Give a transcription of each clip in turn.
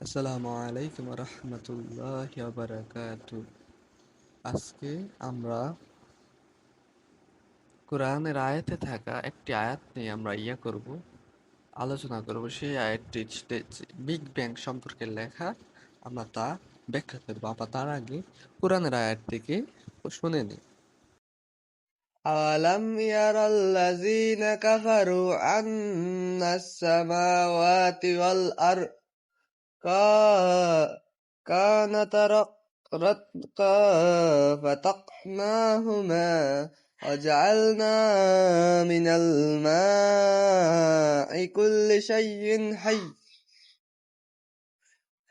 আসসালামু আলাইকুম রহমতুল্লাহ বারাকাতু আজকে আমরা কোরআনের আয়াতে থাকা একটি আয়াত নিয়ে আমরা ইয়া করব আলোচনা করব সেই আয়াতটি বিগ ব্যাং সম্পর্কে লেখা আমরা তা ব্যাখ্যা করবো আমরা তার আগে কোরআনের আয়াত থেকে শুনে নিই أولم ير الذين كفروا أن السماوات والأرض كا- كانتا رتقا فتقناهما وجعلنا من الماء كل شيء حي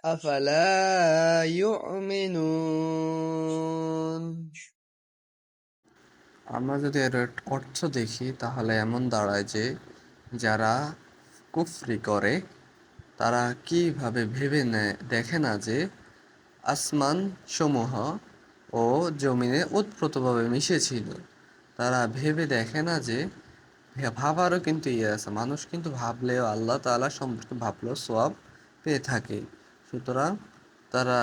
أفلا يؤمنون আমরা যদি এর অর্থ দেখি তাহলে এমন দাঁড়ায় যে যারা কুফরি করে তারা কীভাবে ভেবে নেয় দেখে না যে আসমান সমূহ ও জমিনে ওতপ্রোতভাবে মিশেছিল। তারা ভেবে দেখে না যে ভাবারও কিন্তু ইয়ে আছে। মানুষ কিন্তু ভাবলেও আল্লাহ তাআলা সম্পর্কে ভাবলেও সোয়াব পেয়ে থাকে। সুতরাং তারা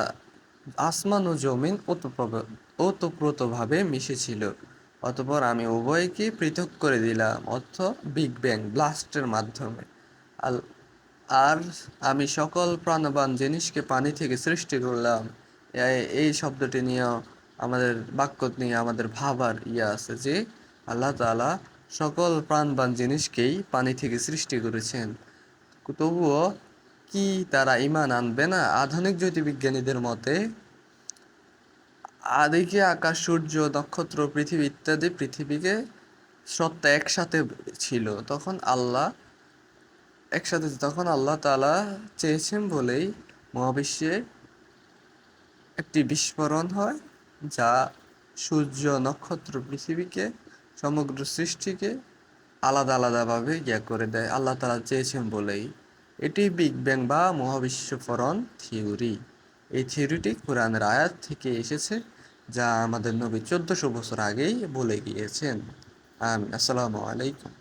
আসমান ও জমিন ওতপ্রোতভাবে মিশেছিল। অতঃপর আমি উভয়কে পৃথক করে দিলাম, অর্থ বিগ ব্যাং ব্লাস্টের মাধ্যমে। আল আর আমি সকল প্রাণবান জিনিসকে পানি থেকে সৃষ্টি করলাম। এই শব্দটি নিয়ে আমাদের বাক্য নিয়ে আমাদের ভাবার ইয়ে আছে যে, আল্লাহ তাআলা সকল প্রাণবান জিনিসকেই পানি থেকে সৃষ্টি করেছেন। তবুও কি তারা ইমান আনবে না? আধুনিক জ্যোতির্বিজ্ঞানীদের মতে, আদিকে আকাশ, সূর্য, নক্ষত্র, পৃথিবী ইত্যাদি পৃথিবীকে সত্তা একসাথে ছিল। তখন আল্লাহ একসাথে তখন আল্লাহ তালা চেয়েছেন বলেই মহাবিশ্বে একটি বিস্ফোরণ হয়, যা সূর্য নক্ষত্র পৃথিবীকে, সমগ্র সৃষ্টিকে আলাদা আলাদাভাবে ইয়া করে দেয়। আল্লাহ তালা চেয়েছেন বলেই এটি বিগ ব্যাং বা মহাবিস্ফোরণ থিওরি এই থিওরিটি কোরআনের আয়াত থেকে এসেছে, যা আমাদের নবী চোদ্দশো বছর আগেই বলে গিয়েছেন। আসসালামু আলাইকুম।